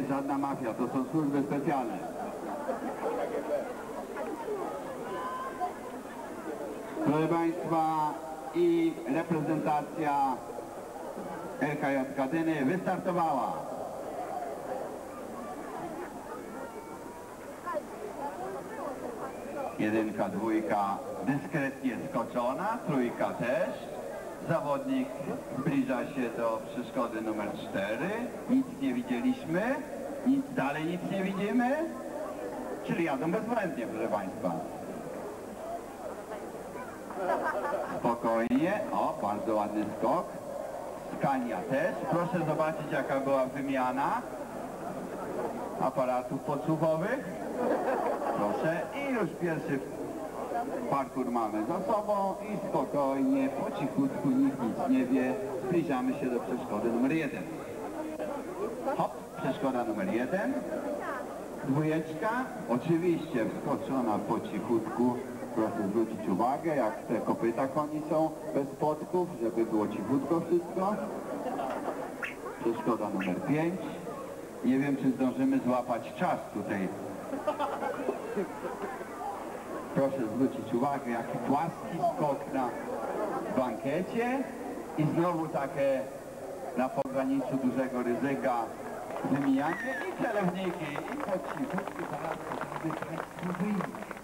jest żadna mafia, to są służby specjalne. Proszę Państwa, i reprezentacja LKJ Kadyny wystartowała. Jedynka, dwójka dyskretnie skoczona, trójka też. Zawodnik zbliża się do przeszkody numer cztery. Nic nie widzieliśmy, nic, dalej nic nie widzimy. Czyli jadą bezbłędnie, proszę Państwa. Spokojnie, o, bardzo ładny skok. Skania też. Proszę zobaczyć, jaka była wymiana aparatów podsłuchowych. Proszę i już pierwszy parkour mamy za sobą i spokojnie, po cichutku, nikt nic nie wie, zbliżamy się do przeszkody numer jeden. Hop, przeszkoda numer jeden. Dwójeczka, oczywiście wskoczona po cichutku. Proszę zwrócić uwagę, jak te kopyta koni są bez podków, żeby było cichutko wszystko. Przeszkoda numer pięć. Nie wiem, czy zdążymy złapać czas tutaj. Proszę zwrócić uwagę, jaki płaski skok na bankiecie i znowu takie na pograniczu dużego ryzyka wymijanie i przelewniki i po cichutku zaraz Państwu wyjście.